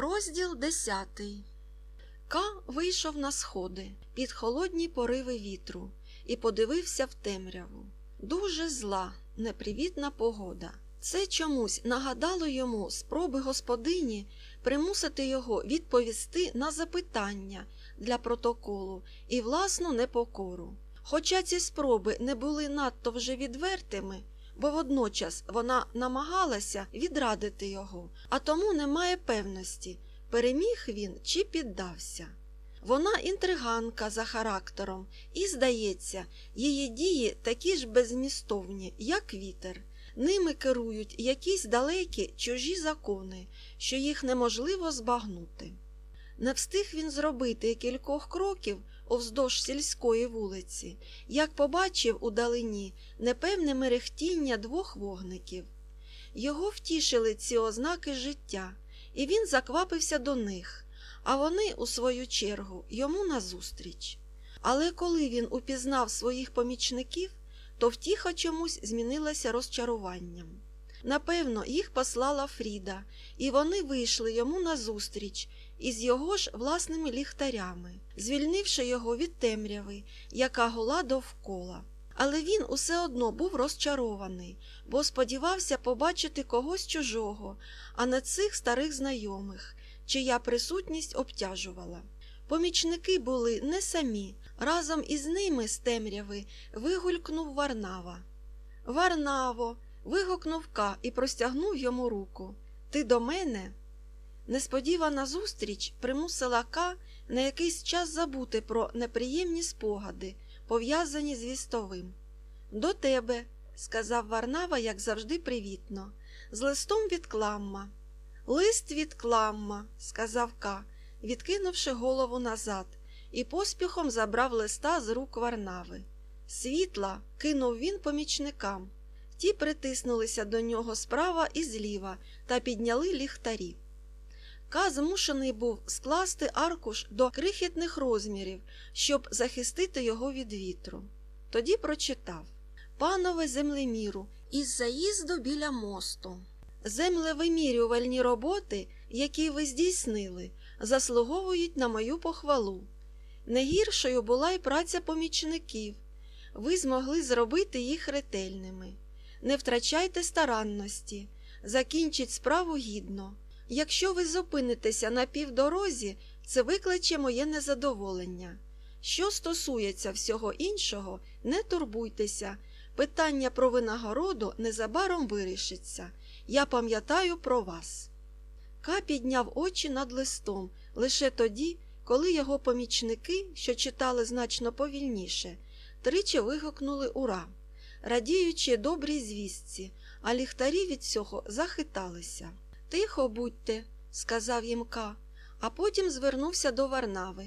Розділ десятий. Ка вийшов на сходи під холодні пориви вітру і подивився в темряву. Дуже зла, непривітна погода. Це чомусь нагадало йому спроби господині примусити його відповісти на запитання для протоколу і власну непокору. Хоча ці спроби не були надто вже відвертими, бо водночас вона намагалася відрадити його, а тому немає певності, переміг він чи піддався. Вона інтриганка за характером, і, здається, її дії такі ж безмістовні, як вітер. Ними керують якісь далекі чужі закони, що їх неможливо збагнути. Не встиг він зробити кількох кроків уздовж сільської вулиці, як побачив удалині непевне мерехтіння двох вогників. Його втішили ці ознаки життя, і він заквапився до них, а вони, у свою чергу, йому назустріч. Але коли він упізнав своїх помічників, то втіха чомусь змінилася розчаруванням. Напевно, їх послала Фріда, і вони вийшли йому назустріч із його ж власними ліхтарями, звільнивши його від темряви, яка гула довкола. Але він усе одно був розчарований, бо сподівався побачити когось чужого, а не цих старих знайомих, чия присутність обтяжувала. Помічники були не самі, разом із ними з темряви вигулькнув Варнава. Варнаво. вигукнув Ка і простягнув йому руку. Ти до мене? Несподівана зустріч примусила Ка на якийсь час забути про неприємні спогади, пов'язані з вістовим. До тебе, сказав Варнава, як завжди, привітно, з листом від кламма. Лист від кламма, сказав Ка, відкинувши голову назад, і поспіхом забрав листа з рук Варнави. Світла кинув він помічникам. Ті притиснулися до нього справа і зліва та підняли ліхтарі. Ка змушений був скласти аркуш до крихітних розмірів, щоб захистити його від вітру. Тоді прочитав Панове землеміру, із заїзду біля мосту. Землевимірювальні роботи, які ви здійснили, заслуговують на мою похвалу. Не гіршою була й праця помічників. Ви змогли зробити їх ретельними. Не втрачайте старанності, закінчіть справу гідно. Якщо ви зупинитеся на півдорозі, це викличе моє незадоволення. Що стосується всього іншого, не турбуйтеся, питання про винагороду незабаром вирішиться. Я пам'ятаю про вас. Ка підняв очі над листом лише тоді, коли його помічники, що читали значно повільніше, тричі вигукнули ура, радіючи добрій звістці, а ліхтарі від цього захиталися. Тихо будьте, сказав їм Ка, а потім звернувся до Варнави.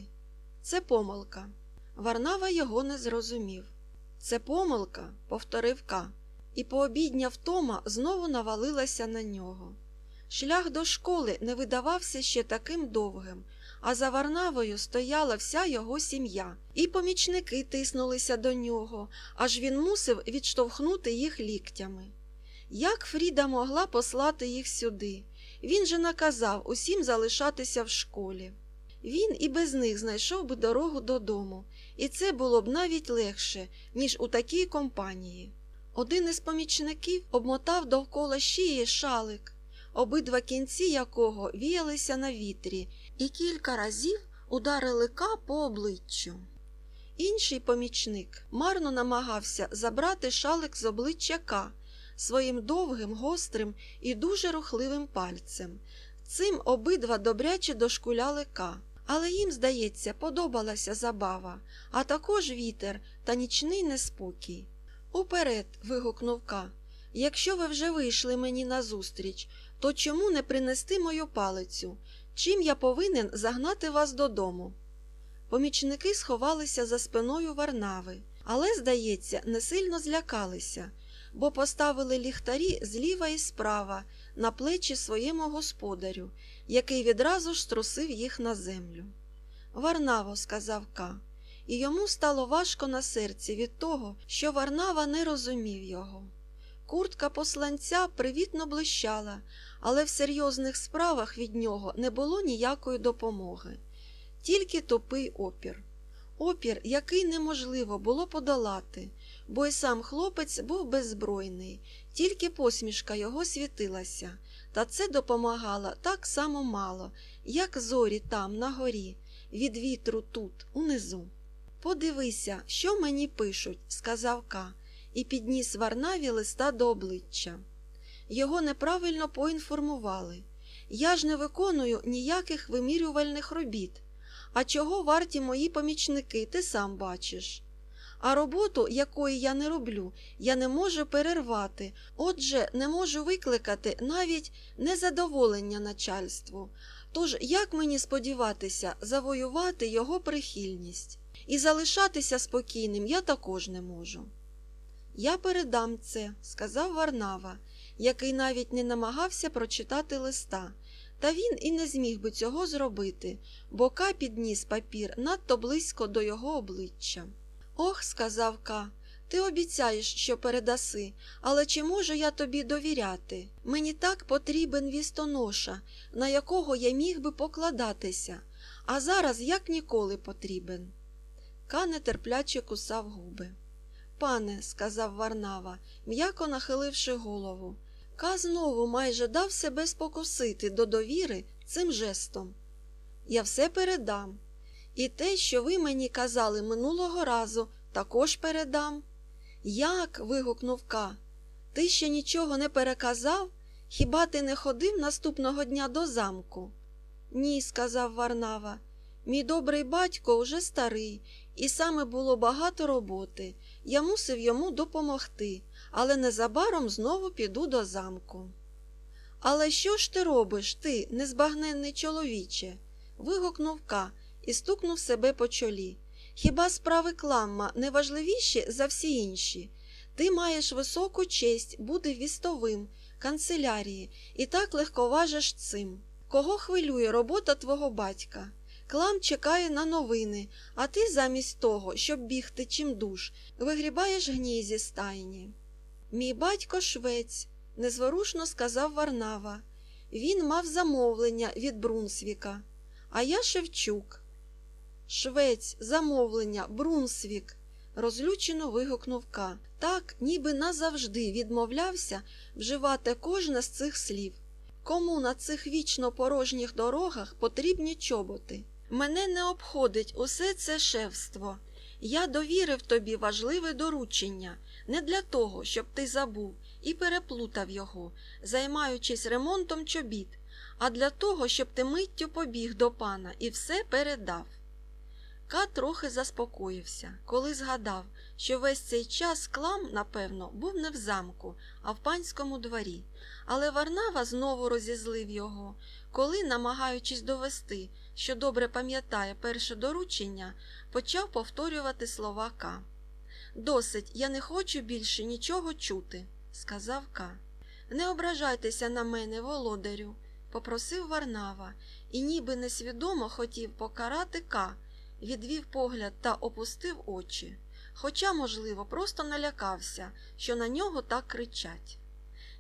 Це помилка. Варнава його не зрозумів. Це помилка, повторив Ка, і пообідня втома знову навалилася на нього. Шлях до школи не видавався ще таким довгим, а за Варнавою стояла вся його сім'я, і помічники тиснулися до нього, аж він мусив відштовхнути їх ліктями. Як Фріда могла послати їх сюди? Він же наказав усім залишатися в школі. Він і без них знайшов би дорогу додому, і це було б навіть легше, ніж у такій компанії. Один із помічників обмотав довкола шиї шалик, обидва кінці якого віялися на вітрі, і кілька разів ударили ка по обличчю. Інший помічник марно намагався забрати шалик з обличчя Ка своїм довгим, гострим і дуже рухливим пальцем. Цим обидва добряче дошкуляли Ка. Але їм, здається, подобалася забава, а також вітер та нічний неспокій. Уперед. вигукнув Ка. Якщо ви вже вийшли мені назустріч, то чому не принести мою палицю? Чим я повинен загнати вас додому? Помічники сховалися за спиною Варнави, але, здається, не сильно злякалися, бо поставили ліхтарі зліва і справа на плечі своєму господарю, який відразу ж струсив їх на землю. Варнаво, сказав Ка, і йому стало важко на серці від того, що Варнава не розумів його. Куртка посланця привітно блищала, але в серйозних справах від нього не було ніякої допомоги, тільки тупий опір. Опір, який неможливо було подолати, бо й сам хлопець був беззбройний, тільки посмішка його світилася, та це допомагало так само мало, як зорі там, на горі, від вітру тут, унизу. Подивися, що мені пишуть, сказав Ка, і підніс Варнаві листа до обличчя. Його неправильно поінформували. Я ж не виконую ніяких вимірювальних робіт. А чого варті мої помічники, ти сам бачиш. А роботу, якої я не роблю, я не можу перервати, отже, не можу викликати навіть незадоволення начальству. Тож як мені сподіватися завоювати його прихильність? І залишатися спокійним я також не можу. Я передам це, сказав Варнава, який навіть не намагався прочитати листа. Та він і не зміг би цього зробити, бо Ка підніс папір надто близько до його обличчя. Ох, сказав Ка, ти обіцяєш, що передаси, але чи можу я тобі довіряти? Мені так потрібен вістоноша, на якого я міг би покладатися, а зараз як ніколи потрібен. Ка нетерпляче кусав губи. Пане, сказав Варнава, м'яко нахиливши голову, Ка знову майже дав себе спокусити до довіри цим жестом. Я все передам. І те, що ви мені казали минулого разу, також передам. Як? вигукнув Ка. Ти ще нічого не переказав? Хіба ти не ходив наступного дня до замку? Ні, сказав Варнава. Мій добрий батько уже старий, і саме було багато роботи. Я мусив йому допомогти, але незабаром знову піду до замку. Але що ж ти робиш, ти, незбагненний чоловіче? вигукнув Ка і стукнув себе по чолі. Хіба справи кламма не важливіші за всі інші? Ти маєш високу честь бути вістовим, канцелярії, і так легковажиш цим. Кого хвилює робота твого батька? Клам чекає на новини, а ти замість того, щоб бігти чимдуж, вигрібаєш гній зі стайні. Мій батько швець, незворушно сказав Варнава. Він мав замовлення від Брунсвіка, а я Шевчук. Швець, замовлення, Брунсвік, розлючено вигукнув Ка, так, ніби назавжди відмовлявся вживати кожне з цих слів. Кому на цих вічно порожніх дорогах потрібні чоботи? Мене не обходить усе це шефство. Я довірив тобі важливе доручення не для того, щоб ти забув і переплутав його, займаючись ремонтом чобіт, а для того, щоб ти миттю побіг до пана і все передав. Ка трохи заспокоївся, коли згадав, що весь цей час клам, напевно, був не в замку, а в панському дворі. Але Варнава знову розізлив його, коли, намагаючись довести, що добре пам'ятає перше доручення, почав повторювати слова Ка. Досить, я не хочу більше нічого чути, сказав Ка. Не ображайтеся на мене, володарю, попросив Варнава, і ніби несвідомо хотів покарати Ка, відвів погляд та опустив очі, хоча, можливо, просто налякався, що на нього так кричать.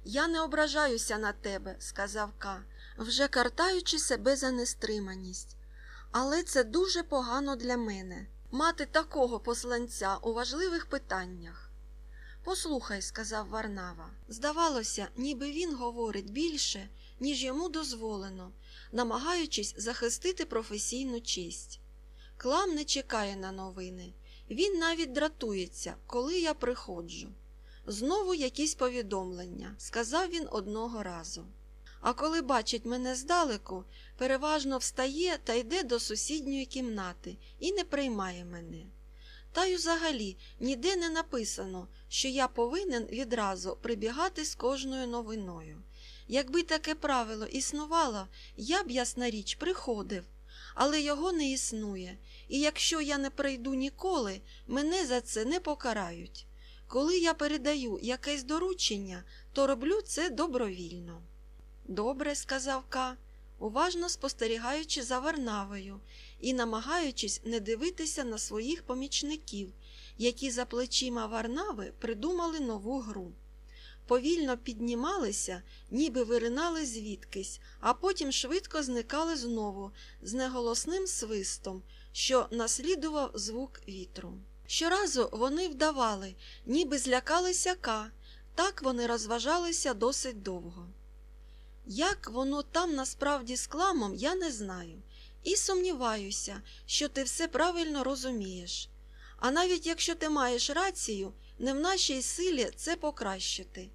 Я не ображаюся на тебе, сказав Ка, вже картаючи себе за нестриманість. Але це дуже погано для мене мати такого посланця у важливих питаннях. Послухай, сказав Варнава. Здавалося, ніби він говорить більше, ніж йому дозволено, намагаючись захистити професійну честь. Клам не чекає на новини. Він навіть дратується, коли я приходжу. Знову якісь повідомлення, сказав він одного разу. А коли бачить мене здалеку, переважно встає та йде до сусідньої кімнати і не приймає мене. Та й взагалі ніде не написано, що я повинен відразу прибігати з кожною новиною. Якби таке правило існувало, я б, ясна річ, приходив, але його не існує, і якщо я не прийду ніколи, мене за це не покарають. Коли я передаю якесь доручення, то роблю це добровільно. Добре, сказав Ка, уважно спостерігаючи за Варнавою і намагаючись не дивитися на своїх помічників, які за плечима Варнави придумали нову гру. Повільно піднімалися, ніби виринали звідкись, а потім швидко зникали знову з неголосним свистом, що наслідував звук вітру. Щоразу вони вдавали, ніби злякалися ка, так вони розважалися досить довго. Як воно там насправді з кламом, я не знаю, і сумніваюся, що ти все правильно розумієш. А навіть якщо ти маєш рацію, не в нашій силі це покращити.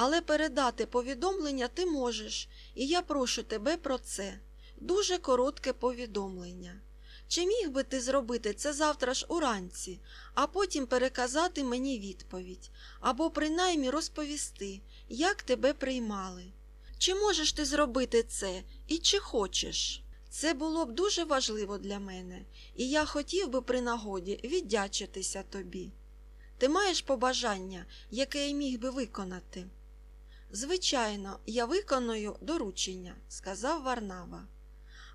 Але передати повідомлення ти можеш, і я прошу тебе про це. Дуже коротке повідомлення. Чи міг би ти зробити це завтра ж уранці, а потім переказати мені відповідь, або принаймні розповісти, як тебе приймали? Чи можеш ти зробити це і чи хочеш? Це було б дуже важливо для мене, і я хотів би при нагоді віддячитися тобі. Ти маєш побажання, яке я міг би виконати? Звичайно, я виконую доручення, сказав Варнава.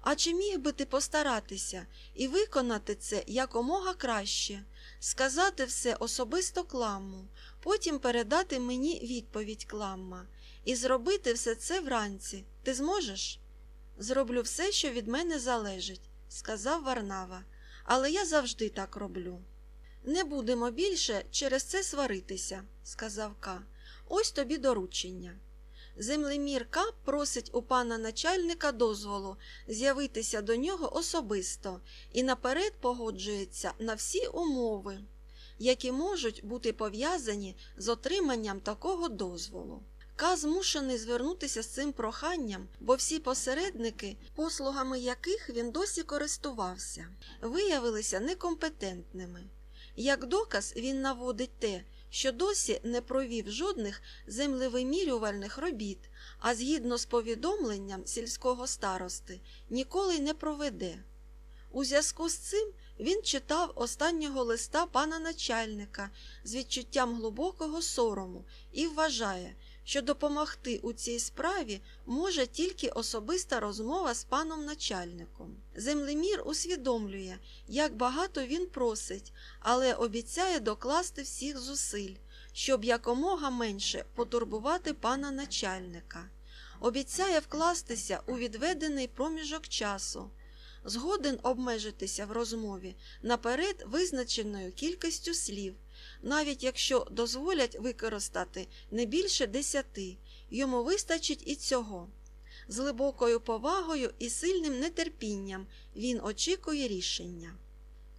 А чи міг би ти постаратися і виконати це якомога краще, сказати все особисто кламу, потім передати мені відповідь кламма і зробити все це вранці. Ти зможеш? Зроблю все, що від мене залежить, сказав Варнава, але я завжди так роблю. Не будемо більше через це сваритися, сказав Ка. Ось тобі доручення. Землемір К просить у пана начальника дозволу з'явитися до нього особисто і наперед погоджується на всі умови, які можуть бути пов'язані з отриманням такого дозволу. Ка змушений звернутися з цим проханням, бо всі посередники, послугами яких він досі користувався, виявилися некомпетентними. Як доказ він наводить те, що досі не провів жодних землевимірювальних робіт, а згідно з повідомленням сільського старости ніколи не проведе. У зв'язку з цим він читав останнього листа пана начальника з відчуттям глибокого сорому і вважає, що допомогти у цій справі може тільки особиста розмова з паном начальником. Землемір усвідомлює, як багато він просить, але обіцяє докласти всіх зусиль, щоб якомога менше потурбувати пана начальника. Обіцяє вкластися у відведений проміжок часу. Згоден обмежитися в розмові наперед визначеною кількістю слів, навіть якщо дозволять використати не більше десяти, йому вистачить і цього. З глибокою повагою і сильним нетерпінням він очікує рішення.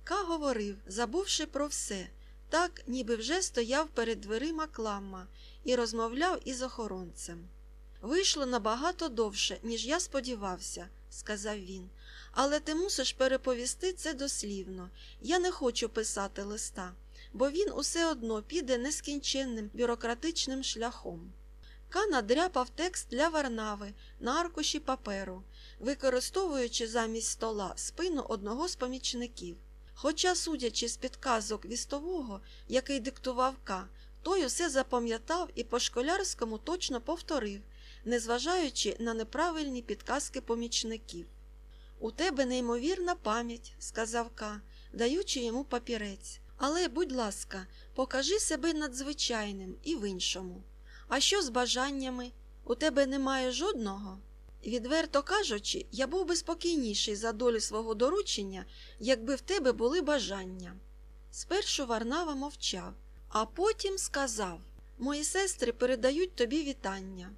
Ка говорив, забувши про все, так, ніби вже стояв перед дверима кламма і розмовляв із охоронцем. Вийшло набагато довше, ніж я сподівався, сказав він, але ти мусиш переповісти це дослівно. Я не хочу писати листа бо він усе одно піде нескінченним бюрократичним шляхом. Ка надряпав текст для Варнави на аркуші паперу, використовуючи замість стола спину одного з помічників. Хоча, судячи з підказок вістового, який диктував Ка, той усе запам'ятав і по школярському точно повторив, незважаючи на неправильні підказки помічників. У тебе неймовірна пам'ять, сказав Ка, даючи йому папірець. Але, будь ласка, покажи себе надзвичайним і в іншому. А що з бажаннями? У тебе немає жодного? Відверто кажучи, я був би спокійніший за долю свого доручення, якби в тебе були бажання. Спершу Варнава мовчав, а потім сказав Мої сестри передають тобі вітання.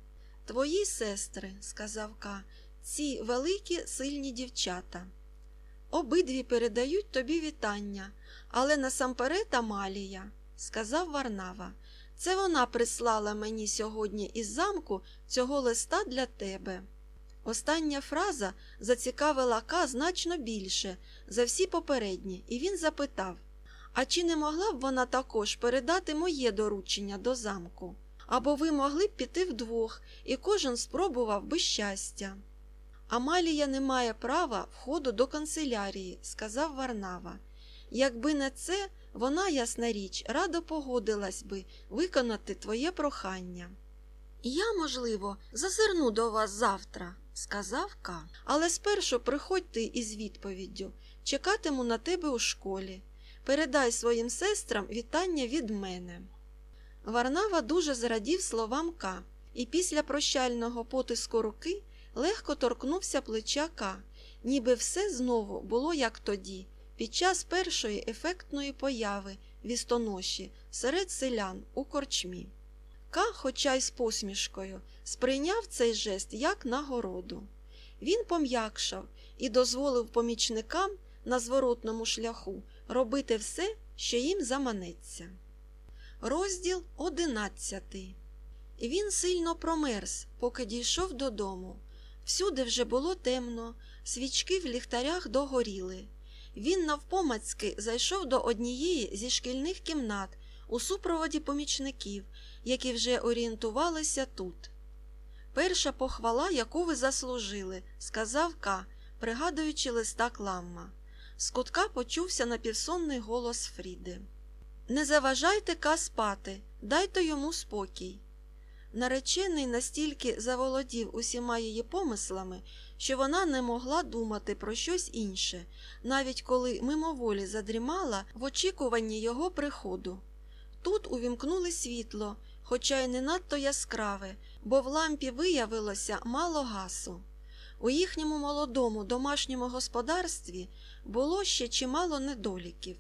Твої сестри, сказав Ка, ці великі сильні дівчата. Обидві передають тобі вітання. Але насамперед Амалія, сказав Варнава, це вона прислала мені сьогодні із замку цього листа для тебе. Остання фраза зацікавила Ка значно більше за всі попередні, і він запитав А чи не могла б вона також передати моє доручення до замку? Або ви могли б піти вдвох, і кожен спробував би щастя. Амалія не має права входу до канцелярії, сказав Варнава. Якби не це, вона, ясна річ, радо погодилась би виконати твоє прохання. Я, можливо, зазирну до вас завтра, сказав Ка. Але спершу приходь ти із відповіддю чекатиму на тебе у школі. Передай своїм сестрам вітання від мене. Варнава дуже зрадів словам К, і після прощального потиску руки легко торкнувся плеча К, ніби все знову було як тоді, під час першої ефектної появи вістоноші серед селян у корчмі. К, хоча й з посмішкою, сприйняв цей жест як нагороду. Він пом'якшав і дозволив помічникам на зворотному шляху робити все, що їм заманеться. Розділ одинадцятий. Він сильно промерз, поки дійшов додому. Всюди вже було темно, свічки в ліхтарях догоріли. Він навпомацьки зайшов до однієї зі шкільних кімнат у супроводі помічників, які вже орієнтувалися тут. Перша похвала, яку ви заслужили, сказав К, пригадуючи листа кламма. З кутка почувся напівсонний голос Фріди. Не заважайте Ка спати, дайте йому спокій. Наречений настільки заволодів усіма її помислами, що вона не могла думати про щось інше, навіть коли мимоволі задрімала в очікуванні його приходу. Тут увімкнули світло, хоча й не надто яскраве, бо в лампі виявилося мало гасу. У їхньому молодому домашньому господарстві було ще чимало недоліків.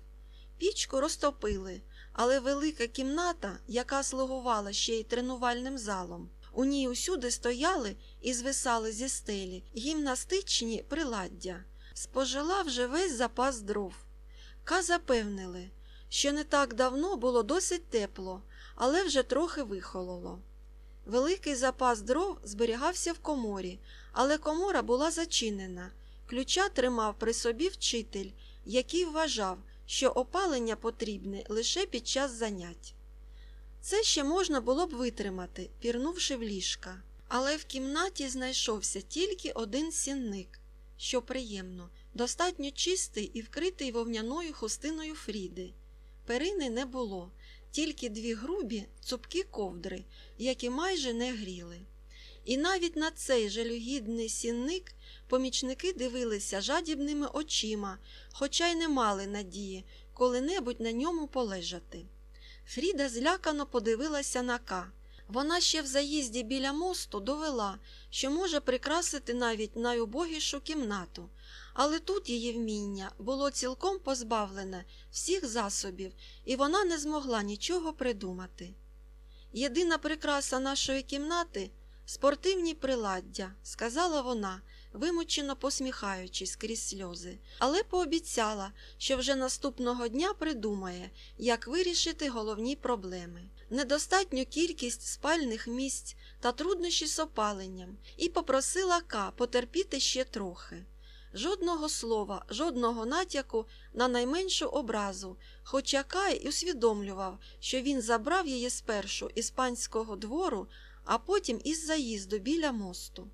Пічку розтопили, але велика кімната, яка слугувала ще й тренувальним залом, у ній усюди стояли і звисали зі стелі гімнастичні приладдя, спожила вже весь запас дров. Ка запевнили, що не так давно було досить тепло, але вже трохи вихололо. Великий запас дров зберігався в коморі, але комора була зачинена. Ключа тримав при собі вчитель, який вважав, що опалення потрібне лише під час занять. Це ще можна було б витримати, пірнувши в ліжка, але в кімнаті знайшовся тільки один сінник, що приємно, достатньо чистий і вкритий вовняною хустиною Фріди. Перини не було, тільки дві грубі цупкі ковдри, які майже не гріли. І навіть на цей жалюгідний сінник помічники дивилися жадібними очима, хоча й не мали надії коли-небудь на ньому полежати. Фріда злякано подивилася на Ка. Вона ще в заїзді біля мосту довела, що може прикрасити навіть найубогішу кімнату, але тут її вміння було цілком позбавлене всіх засобів, і вона не змогла нічого придумати. Єдина прикраса нашої кімнати спортивні приладдя, сказала вона, вимучено посміхаючись крізь сльози, але пообіцяла, що вже наступного дня придумає, як вирішити головні проблеми. Недостатню кількість спальних місць та труднощі з опаленням, і попросила Ка потерпіти ще трохи. Жодного слова, жодного натяку на найменшу образу, хоча Кай усвідомлював, що він забрав її спершу із панського двору, а потім із заїзду біля мосту.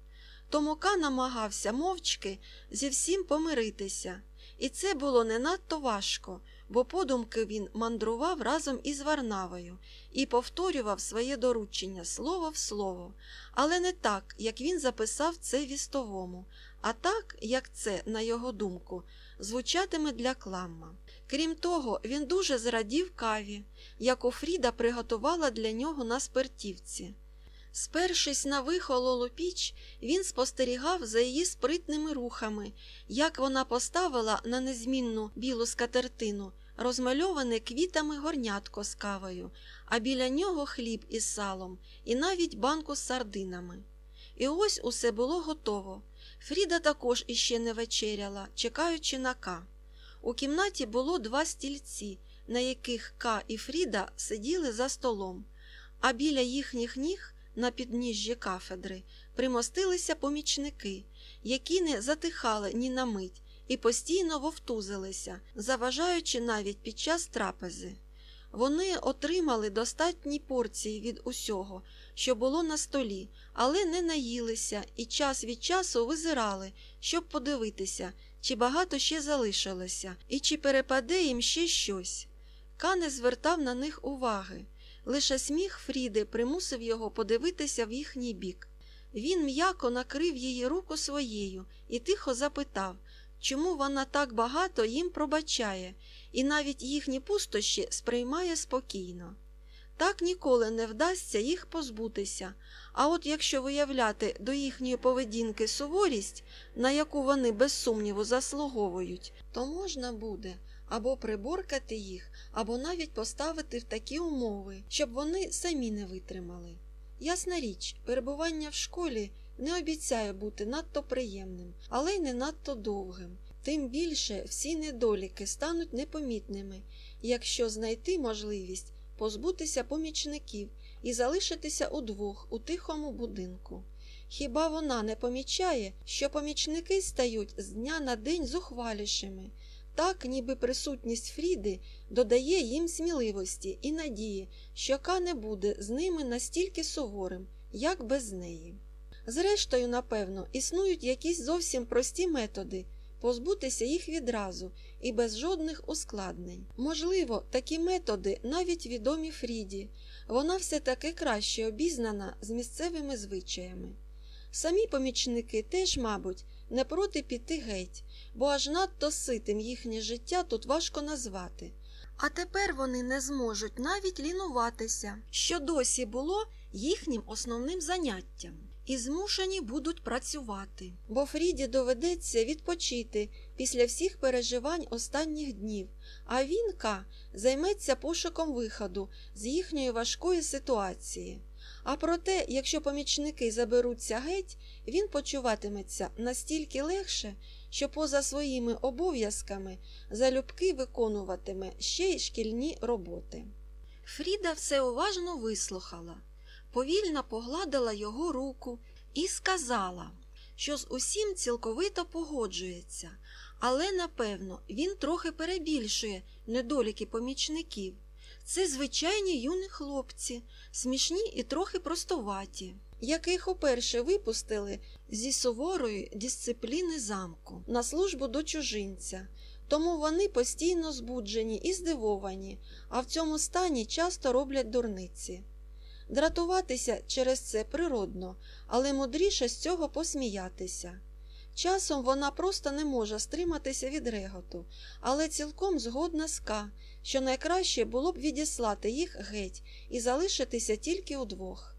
Тому Ка намагався мовчки зі всім помиритися, і це було не надто важко, бо подумки він мандрував разом із Варнавою і повторював своє доручення слово в слово, але не так, як він записав це вістовому, а так, як це, на його думку, звучатиме для кламма. Крім того, він дуже зрадів каві, яку Фріда приготувала для нього на спиртівці. Спершись на вихололу піч, він спостерігав за її спритними рухами, як вона поставила на незмінну білу скатертину розмальоване квітами горнятко з кавою, а біля нього хліб із салом і навіть банку з сардинами. І ось усе було готово. Фріда також іще не вечеряла, чекаючи на Ка. У кімнаті було два стільці, на яких Ка і Фріда сиділи за столом, а біля їхніх ніг на підніжжі кафедри примостилися помічники, які не затихали ні на мить і постійно вовтузилися, заважаючи навіть під час трапези. Вони отримали достатні порції від усього, що було на столі, але не наїлися і час від часу визирали, щоб подивитися, чи багато ще залишилося, і чи перепаде їм ще щось. Ка не звертав на них уваги. Лише сміх Фріди примусив його подивитися в їхній бік. Він м'яко накрив її руку своєю і тихо запитав, чому вона так багато їм пробачає, і навіть їхні пустощі сприймає спокійно. так ніколи не вдасться їх позбутися. А от якщо виявляти до їхньої поведінки суворість, на яку вони без сумніву заслуговують, то можна буде або приборкати їх, або навіть поставити в такі умови, щоб вони самі не витримали. Ясна річ, перебування в школі не обіцяє бути надто приємним, але й не надто довгим. Тим більше всі недоліки стануть непомітними, якщо знайти можливість позбутися помічників і залишитися удвох у тихому будинку. Хіба вона не помічає, що помічники стають з дня на день зухвалішими, так ніби присутність Фріди додає їм сміливості і надії, що Ка не буде з ними настільки суворим, як без неї. Зрештою, напевно, існують якісь зовсім прості методи позбутися їх відразу і без жодних ускладнень. Можливо, такі методи навіть відомі Фріді, вона все таки краще обізнана з місцевими звичаями. Самі помічники теж, мабуть, не проти піти геть, бо аж надто ситим їхнє життя тут важко назвати. А тепер вони не зможуть навіть лінуватися, що досі було їхнім основним заняттям, і змушені будуть працювати. Бо Фріді доведеться відпочити після всіх переживань останніх днів, а він, Ка, займеться пошуком виходу з їхньої важкої ситуації. А проте, якщо помічники заберуться геть, він почуватиметься настільки легше, що поза своїми обов'язками залюбки виконуватиме ще й шкільні роботи. Фріда все уважно вислухала, повільно погладила його руку і сказала, що з усім цілковито погоджується, але, напевно, він трохи перебільшує недоліки помічників. Це звичайні юні хлопці, смішні і трохи простоваті, яких уперше випустили зі суворої дисципліни замку на службу до чужинця, тому вони постійно збуджені і здивовані, а в цьому стані часто роблять дурниці. Дратуватися через це природно, але мудріше з цього посміятися. Часом вона просто не може стриматися від реготу, але цілком згодна з Ка, що найкраще було б відіслати їх геть і залишитися тільки удвох.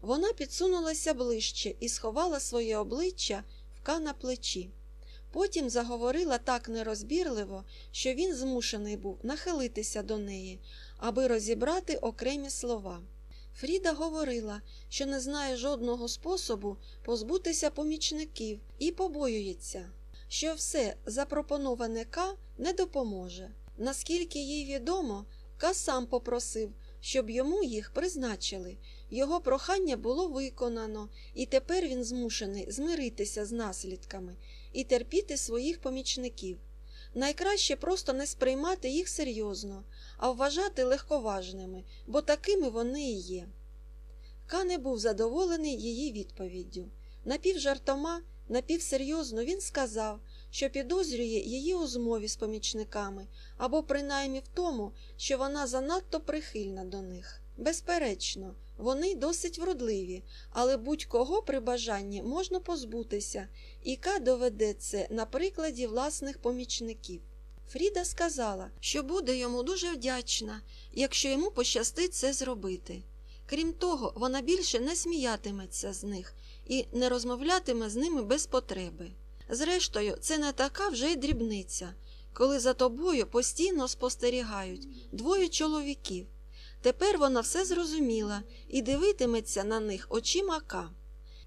Вона підсунулася ближче і сховала своє обличчя в Ка на плечі. Потім заговорила так нерозбірливо, що він змушений був нахилитися до неї, аби розібрати окремі слова. Фріда говорила, що не знає жодного способу позбутися помічників і побоюється, що все запропоноване К не допоможе. Наскільки їй відомо, Ка сам попросив, щоб йому їх призначили. Його прохання було виконано, і тепер він змушений змиритися з наслідками і терпіти своїх помічників. Найкраще просто не сприймати їх серйозно, а вважати легковажними, бо такими вони і є. Ка не був задоволений її відповіддю. Напівжартома, напівсерйозно він сказав, що підозрює її у змові з помічниками або принаймні в тому, що вона занадто прихильна до них. Безперечно, вони досить вродливі, але будь-кого при бажанні можна позбутися, і Ка доведе це на прикладі власних помічників. Фріда сказала, що буде йому дуже вдячна, якщо йому пощастить це зробити. Крім того, вона більше не сміятиметься з них і не розмовлятиме з ними без потреби. Зрештою, це не така вже й дрібниця, коли за тобою постійно спостерігають двоє чоловіків. Тепер вона все зрозуміла і дивитиметься на них очима Ка.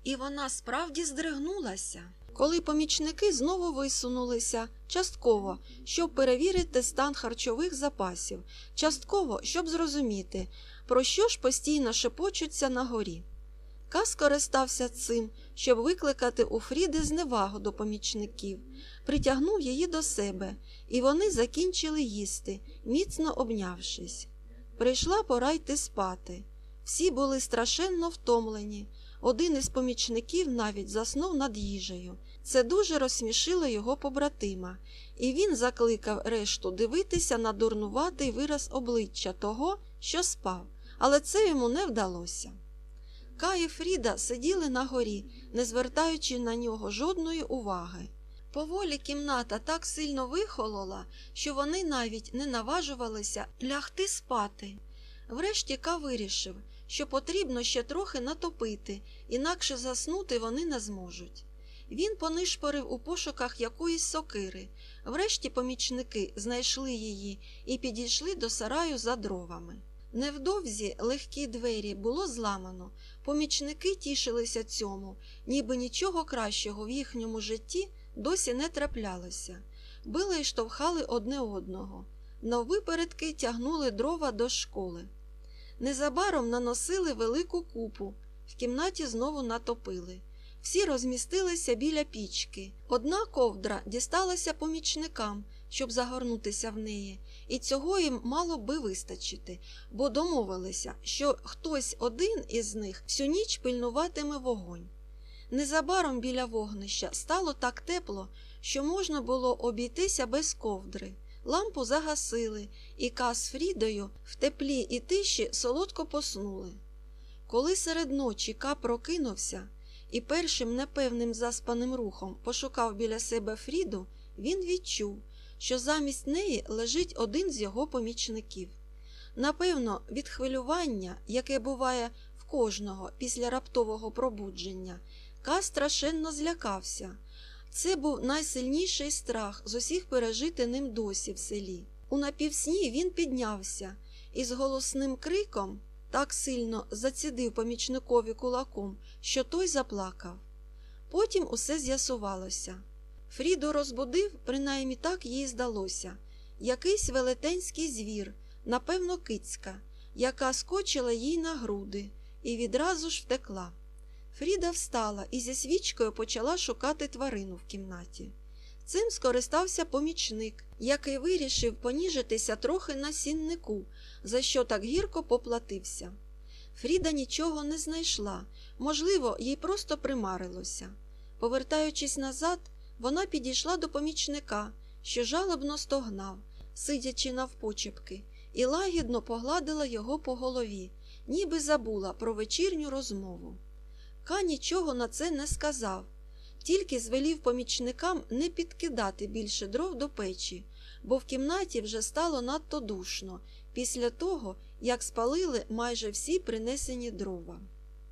І вона справді здригнулася, коли помічники знову висунулися частково, щоб перевірити стан харчових запасів, частково, щоб зрозуміти, про що ж постійно шепочуться на горі. Ка скористався цим, щоб викликати у Фріди зневагу до помічників, притягнув її до себе, і вони закінчили їсти, міцно обнявшись. Прийшла пора йти спати. Всі були страшенно втомлені. Один із помічників навіть заснув над їжею. Це дуже розсмішило його побратима, і він закликав решту дивитися на дурнуватий вираз обличчя того, що спав, але це йому не вдалося. Ка і Фріда сиділи на горі, не звертаючи на нього жодної уваги. Поволі кімната так сильно вихолола, що вони навіть не наважувалися лягти спати. Врешті Ка вирішив, що потрібно ще трохи натопити, інакше заснути вони не зможуть. Він понишпорив у пошуках якоїсь сокири. Врешті помічники знайшли її і підійшли до сараю за дровами. Невдовзі легкі двері було зламано. Помічники тішилися цьому, ніби нічого кращого в їхньому житті досі не траплялося. Били й штовхали одне одного. Наввипередки тягнули дрова до школи. Незабаром наносили велику купу, в кімнаті знову натопили. Всі розмістилися біля пічки. Одна ковдра дісталася помічникам, щоб загорнутися в неї, і цього їм мало би вистачити, бо домовилися, що хтось один із них всю ніч пильнуватиме вогонь. Незабаром біля вогнища стало так тепло, що можна було обійтися без ковдри. Лампу загасили, і Ка з Фрідою в теплі і тиші солодко поснули. Коли серед ночі Ка прокинувся і першим непевним заспаним рухом пошукав біля себе Фріду, він відчув, що замість неї лежить один з його помічників. Напевно, від хвилювання, яке буває в кожного після раптового пробудження, Ка страшенно злякався. Це був найсильніший страх з усіх пережити ним досі в селі. У напівсні він піднявся і з голосним криком так сильно зацідив помічникові кулаком, що той заплакав. Потім усе з'ясувалося. Фріду розбудив, принаймні так їй здалося, якийсь велетенський звір, напевно, кицька, яка скочила їй на груди і відразу ж втекла. Фріда встала і зі свічкою почала шукати тварину в кімнаті. Цим скористався помічник, який вирішив поніжитися трохи на сіннику, за що так гірко поплатився. Фріда нічого не знайшла, можливо, їй просто примарилося. Повертаючись назад, вона підійшла до помічника, що жалобно стогнав, сидячи навпочепки, і лагідно погладила його по голові, ніби забула про вечірню розмову. Ка нічого на це не сказав, тільки звелів помічникам не підкидати більше дров до печі, бо в кімнаті вже стало надто душно після того, як спалили майже всі принесені дрова.